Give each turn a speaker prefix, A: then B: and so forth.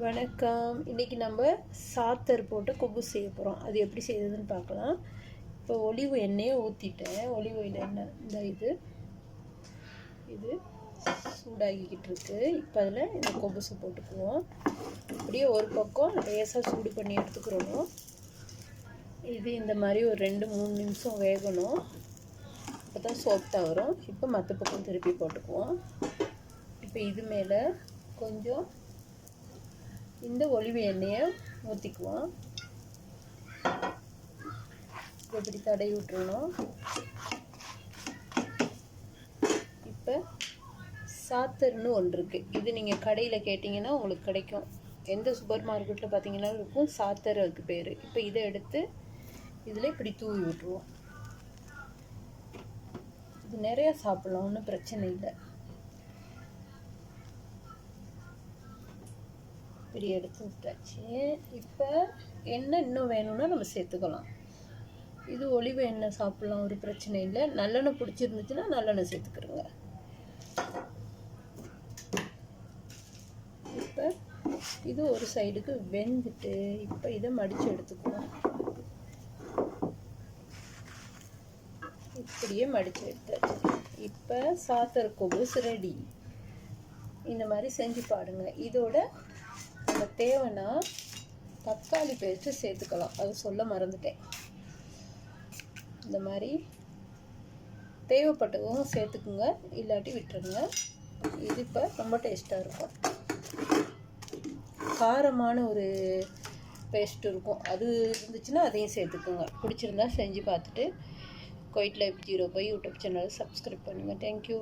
A: வணக்கம். இன்றைக்கி நம்ம சாத்தர் போட்டு கொம்பு செய்ய போகிறோம் அது எப்படி செய்யுதுன்னு பார்க்கலாம். இப்போ ஒலிவு எண்ணெயை ஊற்றிட்டேன் ஒலிவு எண்ணெய் இந்த இது. இது சூடாகிக்கிட்டு இருக்கு. இப்போ அதில் இந்த கொபுசை போட்டுக்குவோம். அப்படியே ஒரு பக்கம் லேசாக சூடு பண்ணி எடுத்துக்கிறணும். இது இந்த மாதிரி ஒரு ரெண்டு மூணு நிமிஷம் வேகணும். அப்போ தான் சோப்டாக வரும் இப்போ மற்ற பக்கம் திருப்பி போட்டுக்குவோம். இப்போ இது மேலே கொஞ்சம் இந்த ஒலிவு எண்ணெயை ஊற்றிக்குவோம் இப்படி தடவி விட்டுருணும் இப்போ சாத்தர்னு ஒன்று இருக்குது இது நீங்கள் கடையில் கேட்டிங்கன்னா உங்களுக்கு கிடைக்கும். எந்த சூப்பர் மார்க்கெட்டில் பார்த்தீங்கன்னா இருக்கும். சாத்தர் அதுக்கு பேர். இப்போ இதை எடுத்து இதில் இப்படி தூவி விட்டுருவோம். இது நிறையா சாப்பிட்லாம். ஒன்றும் பிரச்சனை இல்லை. இப்படி எடுத்து விட்டாச்சு. இப்போ எண்ணெய் இன்னும் வேணும்னா நம்ம சேர்த்துக்கலாம். இது ஒளிவு எண்ணெய் சாப்பிட்லாம் ஒரு பிரச்சனை இல்லை. நல்லெண்ணெய் பிடிச்சிருந்துச்சுன்னா நல்லெண்ணெய் சேர்த்துக்கிறோங்க. இப்போ இது ஒரு சைடுக்கு வெந்துட்டு இப்போ இதை மடித்து எடுத்துக்குவோம் இப்படியே மடித்து எடுத்தாச்சு. இப்போ சாத்தர் கொபுஸ் ரெடி இந்த மாதிரி செஞ்சு பாருங்க. இதோட தேவைன்னா தக்காளி பேஸ்ட்டு சேர்த்துக்கலாம். அது சொல்ல மறந்துட்டேன். இந்த மாதிரி தேவைப்பட்டதும் சேர்த்துக்குங்க. இல்லாட்டி விட்டுருங்க. இது இப்போ ரொம்ப டேஸ்ட்டாக இருக்கும். காரமான ஒரு பேஸ்ட் இருக்கும். அது இருந்துச்சுன்னா அதையும் சேர்த்துக்குங்க. பிடிச்சிருந்தா செஞ்சு பார்த்துட்டு கோயிட் லைஃப் ஜீரோ போய் யூடியூப் சேனல் சப்ஸ்கிரைப் பண்ணுங்கள் தேங்க்யூ